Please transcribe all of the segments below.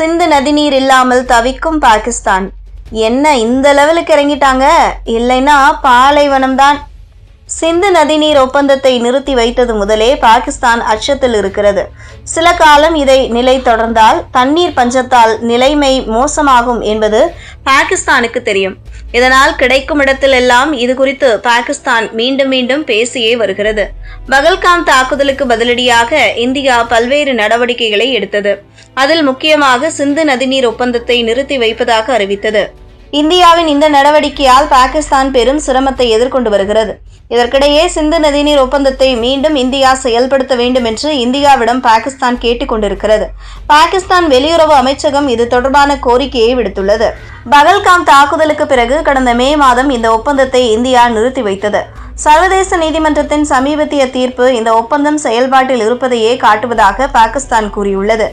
சிந்து நதிநீர் இல்லாமல் தவிக்கும் பாகிஸ்தான். என்ன இந்த லெவலுக்கு இறங்கிட்டாங்க? இல்லைன்னா பாலைவனம் தான் சிந்து நதிநீர் ஒப்பந்தத்தை நிறுத்தி வைத்தது முதலே பாகிஸ்தான் அச்சத்தில் இருக்கிறது. சில காலம் இதை நிலை தொடர்ந்தால் தண்ணீர் பஞ்சத்தால் நிலைமை மோசமாகும் என்பது பாகிஸ்தானுக்கு தெரியும். இதனால் கிடைக்கும் இடத்திலெல்லாம் இது குறித்து பாகிஸ்தான் மீண்டும் மீண்டும் பேசியே வருகிறது. பகல்காம் தாக்குதலுக்கு பதிலடியாக இந்தியா பல்வேறு நடவடிக்கைகளை எடுத்தது. அதில் முக்கியமாக சிந்து நதிநீர் ஒப்பந்தத்தை நிறுத்தி வைப்பதாக அறிவித்தது. இந்தியாவின் இந்த நடவடிக்கையால் பாகிஸ்தான் பெரும் சிரமத்தை எதிர்கொண்டு வருகிறது. இதற்கிடையே சிந்து நதிநீர் ஒப்பந்தத்தை மீண்டும் இந்தியா செயல்படுத்த வேண்டும் என்று இந்தியாவிடம் பாகிஸ்தான் கேட்டுக்கொண்டிருக்கிறது பாகிஸ்தான் வெளியுறவு அமைச்சகம் இது தொடர்பான கோரிக்கையை விடுத்துள்ளது. பகல்காம் தாக்குதலுக்கு பிறகு கடந்த மே மாதம் இந்த ஒப்பந்தத்தை இந்தியா நிறுத்தி வைத்தது. சர்வதேச நீதிமன்றத்தின் சமீபத்திய தீர்ப்பு இந்த ஒப்பந்தம் செயல்பாட்டில் இருப்பதையே காட்டுவதாக பாகிஸ்தான் கூறியுள்ளது.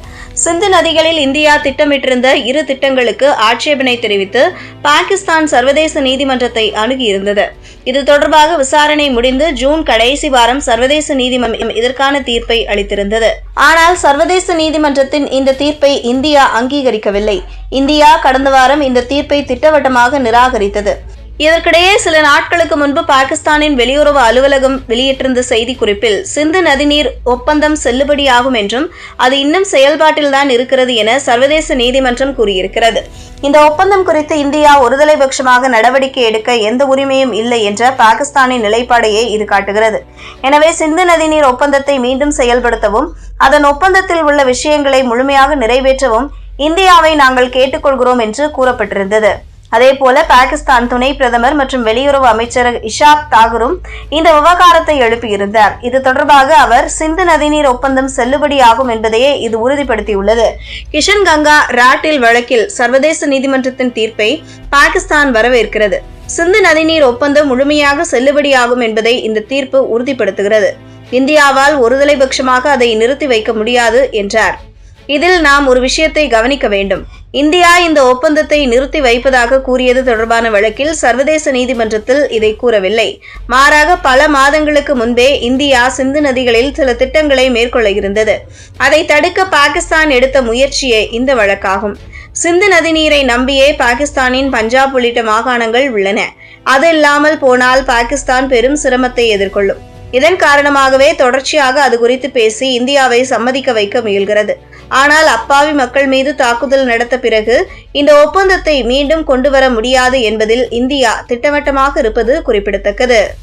சிந்து நதிகளில் இந்தியா திட்டமிட்டிருந்த இரு திட்டங்களுக்கு ஆட்சேபனை தெரிவித்து பாகிஸ்தான் சர்வதேச நீதிமன்றத்தை அணுகியிருந்தது. இது தொடர்பாக விசாரணை முடிந்து ஜூன் கடைசி வாரம் சர்வதேச நீதிமன்றம் இதற்கான தீர்ப்பை அளித்திருந்தது. ஆனால் சர்வதேச நீதிமன்றத்தின் இந்த தீர்ப்பை இந்தியா அங்கீகரிக்கவில்லை. இந்தியா கடந்த வாரம் இந்த தீர்ப்பை திட்டவட்டமாக நிராகரித்தது. இதற்கிடையே சில நாட்களுக்கு முன்பு பாகிஸ்தானின் வெளியுறவு அலுவலகம் வெளியிட்டிருந்த செய்திக்குறிப்பில் சிந்து நதிநீர் ஒப்பந்தம் செல்லுபடியாகும் என்றும் அது இன்னும் செயல்பாட்டில்தான் இருக்கிறது என சர்வதேச நீதிமன்றம் கூறியிருக்கிறது. இந்த ஒப்பந்தம் குறித்து இந்தியா ஒருதலை பட்சமாக நடவடிக்கை எடுக்க எந்த உரிமையும் இல்லை என்ற பாகிஸ்தானின் நிலைப்பாடையே இது காட்டுகிறது. எனவே சிந்து நதிநீர் ஒப்பந்தத்தை மீண்டும் செயல்படுத்தவும் அதன் ஒப்பந்தத்தில் உள்ள விஷயங்களை முழுமையாக நிறைவேற்றவும் இந்தியாவை நாங்கள் கேட்டுக்கொள்கிறோம் என்று கூறப்பட்டிருந்தது. அதேபோல பாகிஸ்தான் துணை பிரதமர் மற்றும் வெளியுறவு அமைச்சர் இஷாக் தாகூரும் இந்த விவகாரத்தை எழுப்பியிருந்தார். இது தொடர்பாக அவர் சிந்து நதிநீர் ஒப்பந்தம் செல்லுபடியாகும் என்பதையே இது உறுதிப்படுத்தியுள்ளது. கிஷன் கங்கா ராட்டில் வழக்கில் சர்வதேச நீதிமன்றத்தின் தீர்ப்பை பாகிஸ்தான் வரவேற்கிறது. சிந்து நதிநீர் ஒப்பந்தம் முழுமையாக செல்லுபடியாகும் என்பதை இந்த தீர்ப்பு உறுதிப்படுத்துகிறது. இந்தியாவால் ஒருதலை பட்சமாக அதை நிறுத்தி வைக்க முடியாது என்றார். இதில் நாம் ஒரு விஷயத்தை கவனிக்க வேண்டும். இந்தியா இந்த ஒப்பந்தத்தை நிறுத்தி வைப்பதாக கூறியது தொடர்பான வழக்கில் சர்வதேச நீதிமன்றத்தில் இதை கூறவில்லை. மாறாக பல மாதங்களுக்கு முன்பே இந்தியா சிந்து நதிகளில் சில திட்டங்களை மேற்கொள்ள இருந்தது அதை தடுக்க பாகிஸ்தான் எடுத்த முயற்சியே இந்த வழக்காகும். சிந்து நதிநீரை நம்பியே பாகிஸ்தானின் பஞ்சாப் உள்ளிட்ட மாகாணங்கள் உள்ளன. அது இல்லாமல் போனால் பாகிஸ்தான் பெரும் சிரமத்தை எதிர்கொள்ளும். இதன் காரணமாகவே தொடர்ச்சியாக அது குறித்து பேசி இந்தியாவை சம்மதிக்க வைக்க முயல்கிறது. ஆனால் அப்பாவி மக்கள் மீது தாக்குதல் நடத்த பிறகு இந்த ஒப்பந்தத்தை மீண்டும் கொண்டு வர முடியாது என்பதில் இந்தியா திட்டவட்டமாக இருப்பது குறிப்பிடத்தக்கது.